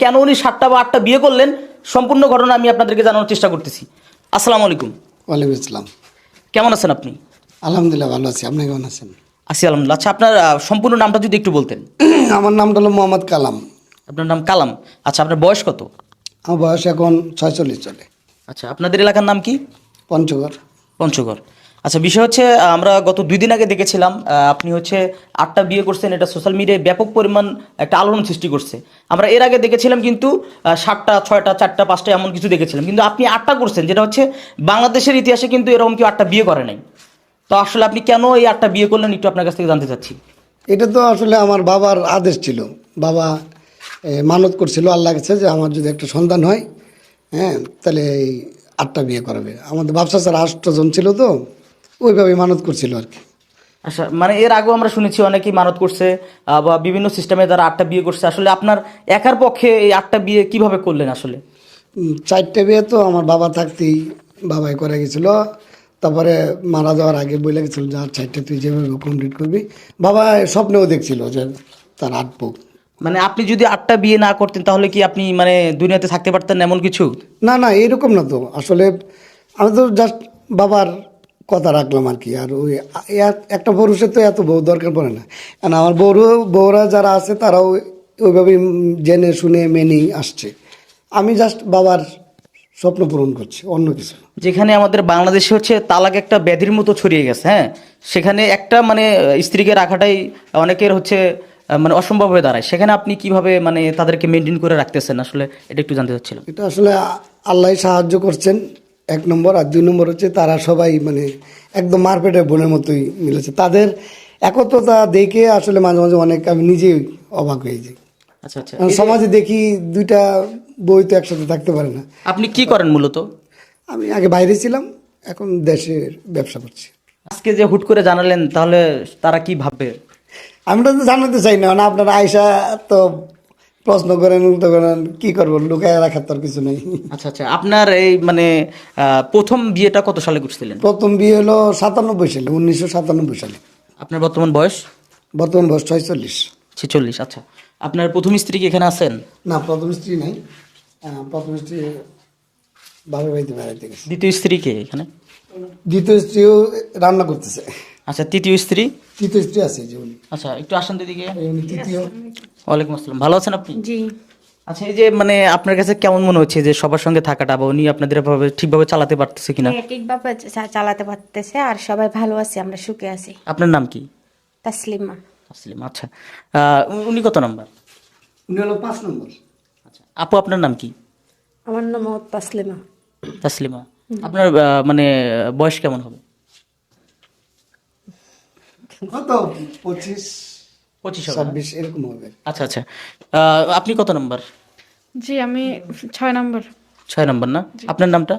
কেন উনি সাতটা বা আটটা বিয়ে করলেন? সম্পূর্ণ ঘটনা আমি আপনাদেরকে জানানোর চেষ্টা করতেছি। আসসালামু আলাইকুম। ওয়ালাইকুম আসসালাম। কেমন আছেন আপনি? আলহামদুলিল্লাহ ভালো আছি। আপনি কেমন আছেন? আছি আলহামদুলিল্লাহ। আচ্ছা আপনার আহ, সম্পূর্ণ নামটা যদি একটু বলতেন। আমার নামটা হলো মোহাম্মদ কালাম। আপনার নাম কালাম। আচ্ছা আপনার বয়স কত? আমার বয়স এখন ছয়চল্লিশ চলে। আচ্ছা আপনাদের এলাকার নাম কি? পঞ্চগড়। পঞ্চগড়। আচ্ছা বিষয় হচ্ছে আমরা গত দুই দিন আগে দেখেছিলাম আপনি হচ্ছে আটটা বিয়ে করছেন, এটা সোশ্যাল মিডিয়ায় ব্যাপক পরিমাণ একটা আলোড়ন সৃষ্টি করছে। আমরা এর আগে দেখেছিলাম কিন্তু সাতটা, ছয়টা, চারটা, পাঁচটা এমন কিছু দেখেছিলাম। কিন্তু আপনি আটটা করছেন, যেটা হচ্ছে বাংলাদেশের ইতিহাসে কিন্তু এরকম কেউ আটটা বিয়ে করে নাই। তো আসলে আপনি কেন এই আটটা বিয়ে করলেন, একটু আপনার কাছ থেকে জানতে চাচ্ছি। এটা তো আসলে আমার বাবার আদেশ ছিল। বাবা মানত করছিল, আল্লাহ কাছে যে আমার যদি একটা সন্তান হয় হ্যাঁ তাহলে এই আটটা বিয়ে করাবে। আমাদের ব্যবসা স্যার আটজন ছিল তো। ওইভাবে মানত করছিল আর কি। আচ্ছা মানে এর আগেও আমরা শুনেছি অনেকেই মানত করছে বা বিভিন্ন সিস্টেমে তারা আটটা বিয়ে করছে। আসলে আপনার একার পক্ষে এই আটটা বিয়ে কীভাবে করলেন আসলে? চারটে বিয়ে তো আমার বাবা থাকতেই বাবাই করে গেছিল। তারপরে মারা যাওয়ার আগে বলে গেছিল যে আর চারটে তুই যেভাবে কমপ্লিট করবি। বাবা স্বপ্নেও দেখছিল যে তার আট বুক মানে আপনি যদি আটটা বিয়ে না করতেন তাহলে কি আপনি মানে দুনিয়াতে থাকতে পারতেন এমন কিছু? না না এরকম না তো। আসলে আমি তো জাস্ট বাবার কথা রাখলাম আর কি। আর ওই একটা পুরুষের তো এত বউ দরকার পড়ে না। কারণ আমার বউরও বউরা যারা আছে তারাও ওইভাবে জেনে শুনে মেনেই আসছে। আমি জাস্ট বাবার স্বপ্ন পূরণ করছি অন্য কিছু যেখানে আমাদের বাংলাদেশে হচ্ছে তালাক একটা ব্যাধির মতো ছড়িয়ে গেছে হ্যাঁ? সেখানে একটা মানে স্ত্রীকে রাখাটাই অনেকের হচ্ছে মানে অসম্ভব হয়ে দাঁড়ায়। সেখানে আপনি কীভাবে মানে তাদেরকে মেনটেন করে রাখতেছেন? আসলে এটা একটু জানতে চাচ্ছিলাম। এটা আসলে আল্লাহ সাহায্য করছেন। এক নম্বর আর দুই নম্বর হচ্ছে তারা সবাই মানে একদম মারপেটের বোনের মতোই মিলেছে। তাদের একত্রতা দেখে আসলে মাঝে মাঝে অনেক আমি নিজেই অবাক হয়ে যাই। আচ্ছা আচ্ছা। সমাজে দেখি দুইটা বই তো একসাথে থাকতে পারে না। আপনি কি করেন মূলত? আমি আগে বাইরে ছিলাম এখন দেশের ব্যবসা করছি। আজকে যে হুট করে জানালেন তাহলে তারা কি ভাববে? আমি তো জানাতে চাই না আপনার আয়সা তো প্রশ্ন করেন উল্টো করেন কি করব লুকায় রাখার তো কিছু নেই। আচ্ছা আচ্ছা আপনার এই মানে প্রথম বিয়েটা কত সালে করছিলেন? প্রথম বিয়ে হলো সাতানব্বই সালে উনিশশো সাতানব্বই সালে। আপনার বর্তমান বয়স? বর্তমান বয়স ছয়চল্লিশ। ছেচল্লিশ আচ্ছা। আপনার প্রথম স্ত্রী কি এখানে আছেন? না প্রথম স্ত্রী নাই। প্রথম স্ত্রী বাবার বাড়িতে বেড়াইতে গেছে। দ্বিতীয় স্ত্রী কে এখানে? দ্বিতীয় স্ত্রীও রান্না করতেছে। আচ্ছা তৃতীয় স্ত্রী? তৃতীয় স্ত্রী আছে আচ্ছা একটু আসেন দিদিকে তৃতীয়। ওয়ালাইকুম আসসালাম। ভালো আছেন আপনি? জি। আচ্ছা এই যে মানে আপনার কাছে কেমন মনে হচ্ছে যে সবার সঙ্গে থাকাটা বা উনি আপনাদের ভাবে ঠিকভাবে চালাতে পারতেছে কিনা? হ্যাঁ ঠিকভাবে চালাতে পারতেছে আর সবাই ভালো আছে আমরা সুখে আছি। আপনার নাম কি? তাসলিমা। তাসলিমা আচ্ছা। আহ, উনি কত নাম্বার? উনি হলো পাঁচ নম্বর। আচ্ছা আপু আপনার নাম কি? আমার নাম তাসলিমা। তাসলিমা। আপনার মানে বয়স কেমন হবে? কত পঁচিশ পঁচিশ ছাব্বিশ এরকম হবে। আচ্ছা আচ্ছা। আপনি কত নাম্বার? জি আমি ছয় নম্বর। ছয় নাম্বার না? আপনার নামটা?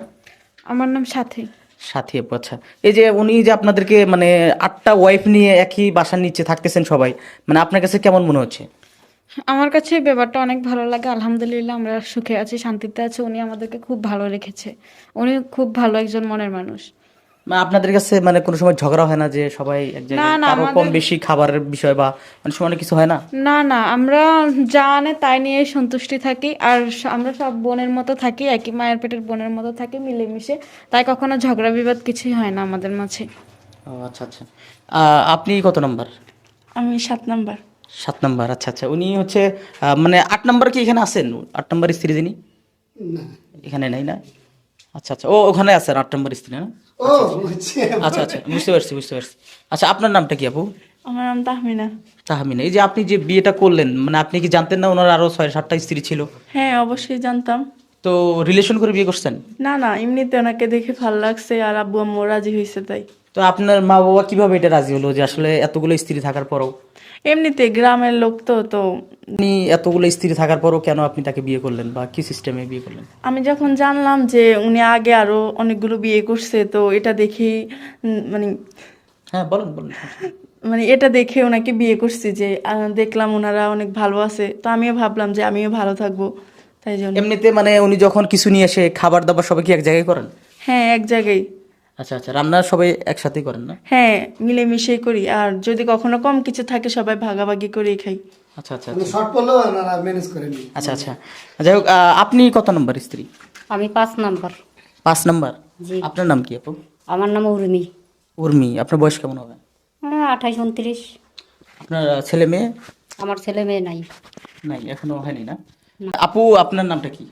আমার নাম সাথী। সাথী আপু আচ্ছা। এই যে উনি যে আপনাদেরকে মানে আটটা ওয়াইফ নিয়ে একই বাসার নিচে থাকতেছেন সবাই মানে আপনার কাছে কেমন মনে হচ্ছে? আমার কাছে ব্যাপারটা অনেক ভালো লাগে। আলহামদুলিল্লাহ আমরা সুখে আছি শান্তিতে আছি। উনি আমাদেরকে খুব ভালো রেখেছে। উনি খুব ভালো একজন মনের মানুষ। মানে আপনাদের কাছে মানে কোনো সময় ঝগড়া হয় না যে সবাই এক জায়গায় না, কম বেশি খাবারের বিষয় বা অনেক সময় কিছু হয় না? না না আমরা যা আনে তাই নিয়ে সন্তুষ্টি থাকি আর আমরা সব বোনের মতো থাকি একই মায়ের পেটের বোনের মতো থাকি মিলেমিশে। তাই কখনো ঝগড়া বিবাদ কিছুই হয় না আমাদের মাঝে। ও আচ্ছা আচ্ছা। আহ, আপনি কত নম্বর? আমি সাত নম্বর। সাত নম্বর আচ্ছা আচ্ছা। উনি হচ্ছে আহ, মানে আট নম্বর কি এখানে আছেন? আট নাম্বার স্ত্রী যিনি? এখানে নাই না? আচ্ছা আচ্ছা। ও ওখানে আছেন আট নম্বর স্ত্রী না? ও আচ্ছা আচ্ছা বুঝতে পারছি বুঝতে পারছি। আচ্ছা আপনার নামটা কি আপু? আমার নাম তাহমিনা। তাহমিনা। এই যে আপনি যে বিয়েটা করলেন মানে আপনি কি জানতেন না ওনার আরও ছয় সাতটা স্ত্রী ছিল? হ্যাঁ অবশ্যই জানতাম। তো রিলেশন করে বিয়ে করছেন? না না এমনিতে ওনাকে দেখে ভালো লাগছে আর আব্বু আম্মু রাজি হয়েছে তাই। তো আপনার মা বাবা কীভাবে এটা রাজি হলো যে আসলে এতগুলো স্ত্রী থাকার পরও? এমনিতে গ্রামের লোক তো তো আপনি এতগুলো স্ত্রী থাকার পরও কেন আপনি তাকে বিয়ে করলেন বা কি সিস্টেমে বিয়ে করলেন? আমি যখন জানলাম যে উনি আগে আরও অনেকগুলো বিয়ে করছে তো এটা দেখে মানে হ্যাঁ বলুন বলুন। মানে এটা দেখে ওনাকে বিয়ে করছি যে দেখলাম ওনারা অনেক ভালো আছে। তো আমিও ভাবলাম যে আমিও ভালো থাকব তাই জন্য। এমনিতে মানে উনি যখন কিছু নিয়ে এসে খাবার দাবার সবাই কি এক জায়গায় করেন? হ্যাঁ এক জায়গায়। আচ্ছা আচ্ছা রান্না সবাই একসাথেই করেন না? হ্যাঁ মিলেমিশেই করি। আর যদি কখনো কম কিছু থাকে সবাই ভাগাভাগি করেই খাই। আচ্ছা আচ্ছা মানে শর্ট পড়লেও ওনারা ম্যানেজ করে নিই আচ্ছা আচ্ছা। যাই হোক আহ, আপনি কত নম্বর স্ত্রী? আমি পাঁচ নাম্বার। পাঁচ নম্বর? জি। আপনার নাম কি আপু? আমার নাম উর্মি। উর্মি আপনার বয়স কেমন হবে? হ্যাঁ আঠাইশ উনত্রিশ। আপনার আহ, ছেলে মেয়ে? আমার ছেলে মেয়ে নাই। নাই এখনও হয়নি না। আপু আপনার নামটা কি?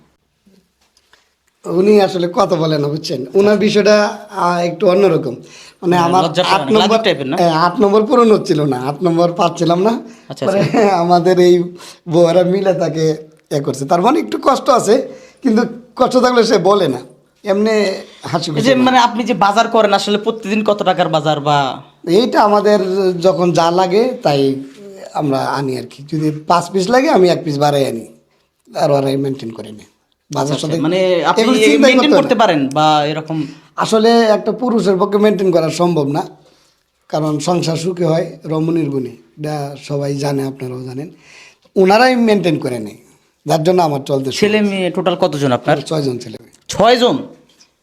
উনি আসলে কথা বলেন বুঝছেন? ওনার বিষয়টা একটু অন্যরকম। মানে আমার আট নম্বর? হ্যাঁ, আট নম্বর পূরণ হচ্ছিল না আট নম্বর পাচ্ছিলাম না। আচ্ছা, আমাদের এই বউরা মিলে তাকে এ করছে। তার মানে একটু কষ্ট আছে কিন্তু কষ্ট থাকলে সে বলে না। এমনি হাসি যে মানে আপনি যে বাজার করেন আসলে প্রতিদিন কত টাকার বাজার বা? এইটা আমাদের যখন যা লাগে তাই আমরা আনি আর কি। যদি পাঁচ পিস লাগে আমি এক পিস বাড়াই আনি। আর ওরাই মেনটেন করে নিই বাজার সাথে মানে আপনি এগুলো করতে করতে না। পারেন বা এরকম আসলে একটা পুরুষের পক্ষে মেনটেন করা সম্ভব না। কারণ সংসার সুখে হয় রমণীর গুণে। এটা সবাই জানে আপনারাও জানেন। ওনারাই মেনটেন করে নেয়। যার জন্য আমার চলতে ছেলে মেয়ে টোটাল কতজন আপনার? ছয়জন ছেলে মেয়ে। ছয়জন?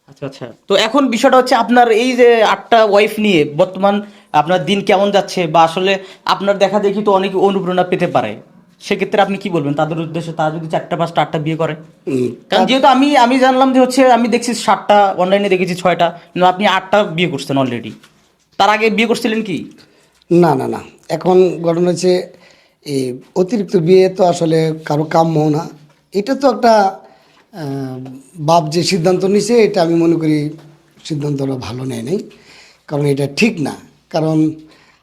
আচ্ছা আচ্ছা। তো এখন বিষয়টা হচ্ছে আপনার এই যে আটটা ওয়াইফ নিয়ে বর্তমান আপনার দিন কেমন যাচ্ছে? বা আসলে আপনার দেখা দেখি তো অনেকে অনুপ্রেরণা পেতে পারে। সেক্ষেত্রে আপনি কি বলবেন? তাদের উদ্দেশ্যে তারা যদি চারটা পাঁচটা আটটা বিয়ে করে? কারণ যেহেতু আমি আমি জানলাম যে হচ্ছে আমি দেখছি সাতটা অনলাইনে দেখেছি ছয়টা কিন্তু আপনি আটটা বিয়ে করছেন অলরেডি তার আগে বিয়ে করছিলেন কি? না না না। এখন ঘটনা হচ্ছে এই অতিরিক্ত বিয়ে তো আসলে কারও কাম্য না। এটা তো একটা বাপ যে সিদ্ধান্ত নিছে এটা আমি মনে করি সিদ্ধান্তটা ভালো নেয় নাই। কারণ এটা ঠিক না। কারণ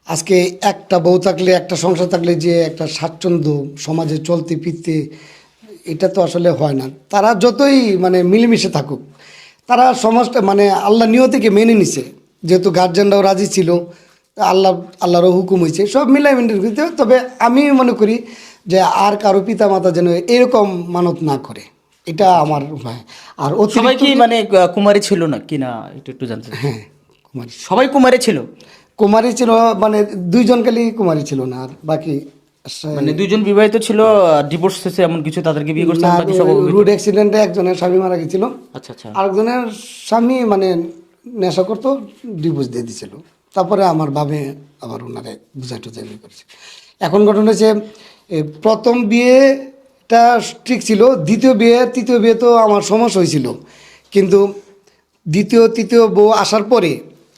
আজকে একটা বউ থাকলে একটা সংসার থাকলে যে একটা স্বাচ্ছন্দ্য সমাজে চলতে ফিরতে এটা তো আসলে হয় না। তারা যতই মানে মিলেমিশে থাকুক তারা সমাজটা মানে আল্লাহ নিয়তিকে মেনে নিছে। যেহেতু গার্জেনরাও রাজি ছিল আল্লাহ আল্লাহরও হুকুম হয়েছে। সব মিলাই মেনটেন করতে তবে আমি মনে করি যে আর কারও পিতা মাতা যেন এরকম মানত না করে। এটা আমার ভয় আর সবাই অতিরিক্ত কি মানে কুমারী ছিল না? কি না একটু একটু জানতে হ্যাঁ কুমারী সবাই কুমারী ছিল? কুমারী ছিল মানে দুইজন খালি কুমারী ছিল না আর বাকি মানে দুইজন বিবাহিত ছিল ডিভোর্স হয়েছে এমন কিছু তাদেরকে বিয়ে করছেন বাকি সব রোড অ্যাক্সিডেন্টে একজনের স্বামী মারা গেছিল। আচ্ছা আচ্ছা। আরেকজনের স্বামী মানে নেশা করতো ডিভোর্স দিয়ে দিয়েছিল তারপরে আমার বাবে আবার ওনারে বুঝাই বিয়ে করেছে। এখন ঘটনা হচ্ছে প্রথম বিয়েটা ঠিক ছিল দ্বিতীয় বিয়ে তৃতীয় বিয়ে তো আমার সমস্যা হয়েছিল। কিন্তু দ্বিতীয় তৃতীয় বউ আসার পরে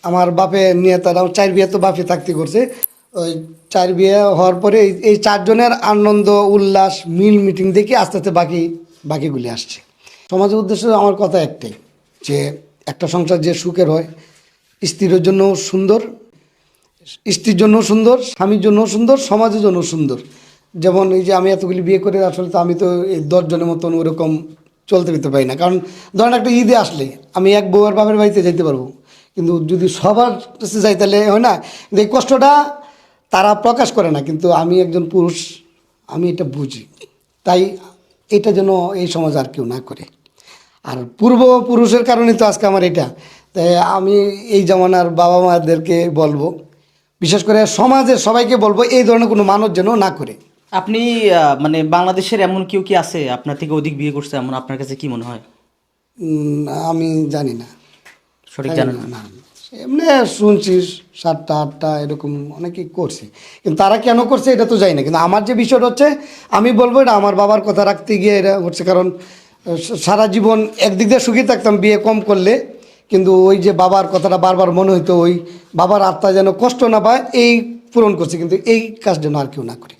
আমার বাপে নিয়ে তারা চার বিয়ে তো বাপে থাকতে করছে। ওই চার বিয়ে হওয়ার পরে এই- চারজনের আনন্দ, উল্লাস, মিল মিটিং দেখে আস্তে আস্তে বাকি বাকিগুলি আসছে। সমাজের উদ্দেশ্য আমার কথা একটাই, যে একটা সংসার যে সুখের হয়, স্ত্রীর জন্য সুন্দর, স্ত্রীর জন্য সুন্দর, স্বামীর জন্য সুন্দর, সমাজের জন্য সুন্দর। যেমন এই যে আমি এতগুলি বিয়ে করে আসলে তো আমি তো এই দশজনের মতন ওরকম চলতে ফিরতে পারি না। কারণ ধরেন একটা ঈদে আসলে আমি এক বউয়ের বাপের বাড়িতে যেতে পারব। কিন্তু যদি সবার কাছে যাই তাহলে হয় না। কিন্তু এই কষ্টটা তারা প্রকাশ করে না কিন্তু আমি একজন পুরুষ আমি এটা বুঝি। তাই এটা যেন এই সমাজ আর কেউ না করে। আর পূর্বপুরুষের কারণে তো আজকে আমার এটা। তাই আমি এই জামানার বাবা মাদেরকে বলব বিশেষ করে সমাজের সবাইকে বলব এই ধরনের কোনো মানুষ যেন না করে। আপনি মানে বাংলাদেশের এমন কেউ কি আছে? আপনার থেকে অধিক বিয়ে করছে এমন? আপনার কাছে কি মনে হয়? আমি জানি না। সঠিক জানেন না। এমনি শুনছি সাতটা আটটা এরকম অনেকেই করছে। কিন্তু তারা কেন করছে এটা তো জানি না। কিন্তু আমার যে বিষয়টা হচ্ছে আমি বলব এটা আমার বাবার কথা রাখতে গিয়ে এটা হচ্ছে কারণ সারা জীবন একদিক দিয়ে সুখী থাকতাম বিয়ে কম করলে। কিন্তু ওই যে বাবার কথাটা বারবার মনে হইতো ওই বাবার আত্মা যেন কষ্ট না পায় এই পূরণ করছে। কিন্তু এই কাজ যেন আর কেউ না করে।